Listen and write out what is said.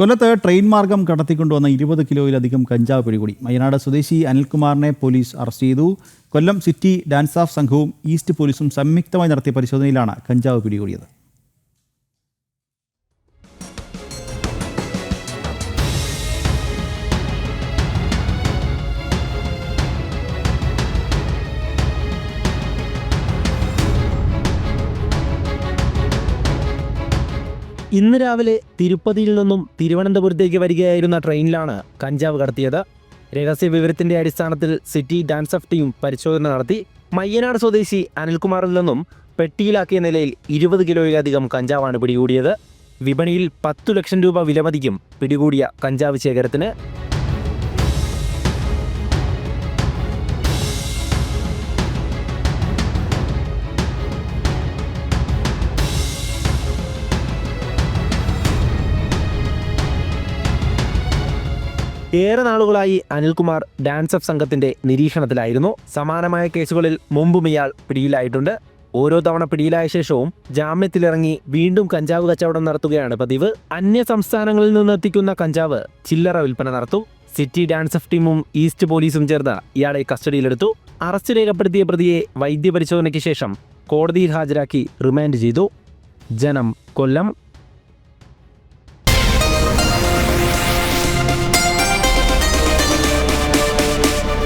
കൊല്ലത്ത് ട്രെയിൻ മാർഗം കടത്തിക്കൊണ്ടുവന്ന ഇരുപത് കിലോയിലധികം കഞ്ചാവ് പിടികൂടി. വയനാട് സ്വദേശി അനിൽകുമാറിനെ പോലീസ് അറസ്റ്റ് ചെയ്തു. കൊല്ലം സിറ്റി ഡാൻസ് ഓഫ് സംഘവും ഈസ്റ്റ് പോലീസും സംയുക്തമായി നടത്തിയ പരിശോധനയിലാണ് കഞ്ചാവ് പിടികൂടിയത്. ഇന്ന് രാവിലെ തിരുപ്പതിയിൽ നിന്നും തിരുവനന്തപുരത്തേക്ക് വരികയായിരുന്ന ട്രെയിനിലാണ് കഞ്ചാവ് കടത്തിയത്. രഹസ്യ വിവരത്തിന്റെ അടിസ്ഥാനത്തിൽ സിറ്റി ഡാൻസ് ഓഫ് ടീം പരിശോധന നടത്തി. മയ്യനാട് സ്വദേശി അനിൽകുമാറിൽ നിന്നും പെട്ടിയിലാക്കിയ നിലയിൽ ഇരുപത് കിലോയിലധികം കഞ്ചാവാണ് പിടികൂടിയത്. വിപണിയിൽ പത്തു ലക്ഷം രൂപ വിലമതിക്കും പിടികൂടിയ കഞ്ചാവ് ശേഖരത്തിന്. ഏറെ നാളുകളായി അനിൽകുമാർ ഡാൻസ് ഓഫ് സംഘത്തിന്റെ നിരീക്ഷണത്തിലായിരുന്നു. സമാനമായ കേസുകളിൽ മുമ്പും ഇയാൾ പിടിയിലായിട്ടുണ്ട്. ഓരോ തവണ പിടിയിലായ ശേഷവും ജാമ്യത്തിലിറങ്ങി വീണ്ടും കഞ്ചാവ് കച്ചവടം നടത്തുകയാണ് പതിവ്. അന്യ സംസ്ഥാനങ്ങളിൽ നിന്ന് എത്തിക്കുന്ന കഞ്ചാവ് ചില്ലറ വിൽപ്പന നടത്തും. സിറ്റി ഡാൻസ് ഓഫ് ടീമും ഈസ്റ്റ് പോലീസും ചേർന്ന് ഇയാളെ കസ്റ്റഡിയിലെടുത്തു. അറസ്റ്റ് രേഖപ്പെടുത്തിയ പ്രതിയെ വൈദ്യപരിശോധനയ്ക്ക് ശേഷം കോടതിയിൽ ഹാജരാക്കി റിമാൻഡ് ചെയ്തു. ജനം കൊല്ലം.